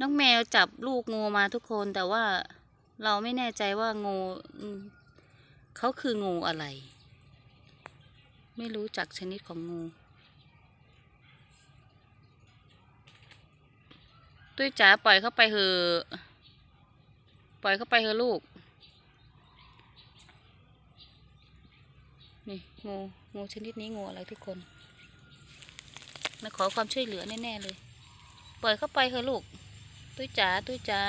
น้องแมวจับลูกงูมาทุกคนแต่ว่าเราไม่แน่ใจว่างูเขาคืองูอะไร ไม่รู้จักชนิดของงูตุ้ยจ๋าปล่อยเข้าไปเถอะปล่อยเข้าไปเถอะลูก นี่งูงูชนิดนี้งูอะไรทุกคนมาขอความช่วยเหลือแน่ๆเลย ปล่อยเข้าไปเถอะลูก ตุ้ยจ๋าตุ้ยจ๋า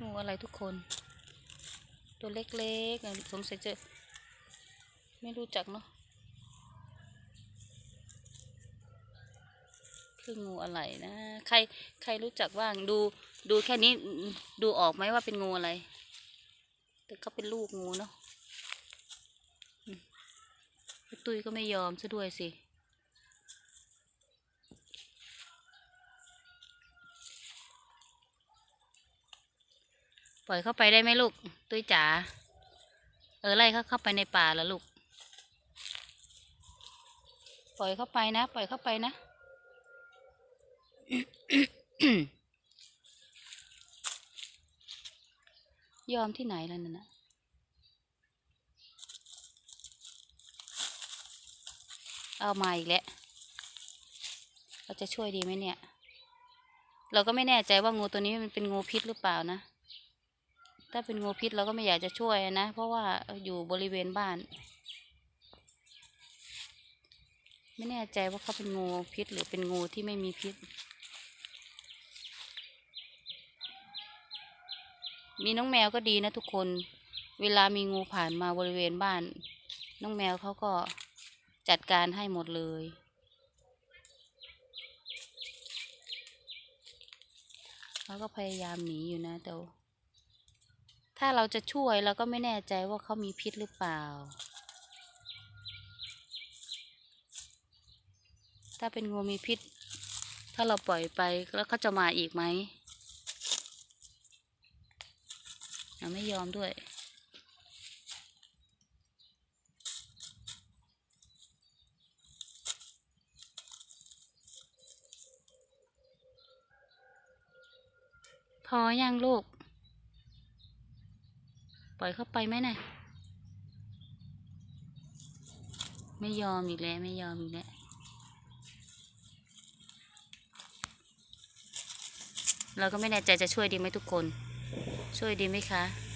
งูอะไรทุกคน ตัวเล็กๆสงสัยจะไม่รู้จักเนาะคืองูอะไรนะ ใครใครรู้จักบ้างดูดูแค่นี้ดูออกไหมว่าเป็นงูอะไร แต่ก็เป็นลูกงูเนาะตุ้ยก็ไม่ยอมซะด้วยสิ ปล่อยเข้าไปได้ไหมลูก ตุ้ยจ๋า เออไล่เขาเข้าไปในป่าแล้วลูก ปล่อยเข้าไปนะ ปล่อยเข้าไปนะ ยอมที่ไหนแล้วนั่นนะเอามาอีกแล้ว เราจะช่วยดีไหมเนี่ย เราก็ไม่แน่ใจว่างูตัวนี้มันเป็นงูพิษหรือเปล่านะ ถ้าเป็นงูพิษเราก็ไม่อยากจะช่วยนะ เพราะว่าอยู่บริเวณบ้าน ไม่แน่ใจว่าเขาเป็นงูพิษหรือเป็นงูที่ไม่มีพิษ มีน้องแมวก็ดีนะทุกคน เวลามีงูผ่านมาบริเวณบ้าน น้องแมวเขาก็จัดการให้หมดเลย เขาก็พยายามหนีอยู่นะแต่ถ้าเราจะช่วยเราก็ไม่แน่ใจว่าเขามีพิษหรือเปล่า ถ้าเป็นงูมีพิษ ถ้าเราปล่อยไปแล้วเขาจะมาอีกไหม อะไม่ยอมด้วย พออยังลูก ปล่อยเข้าไปไหมน่ะไม่ยอมอีกแล้ว ไม่ยอมอีกแล้ว เราก็ไม่แน่ใจจะช่วยดีไหมทุกคน ช่วยดีไหมคะ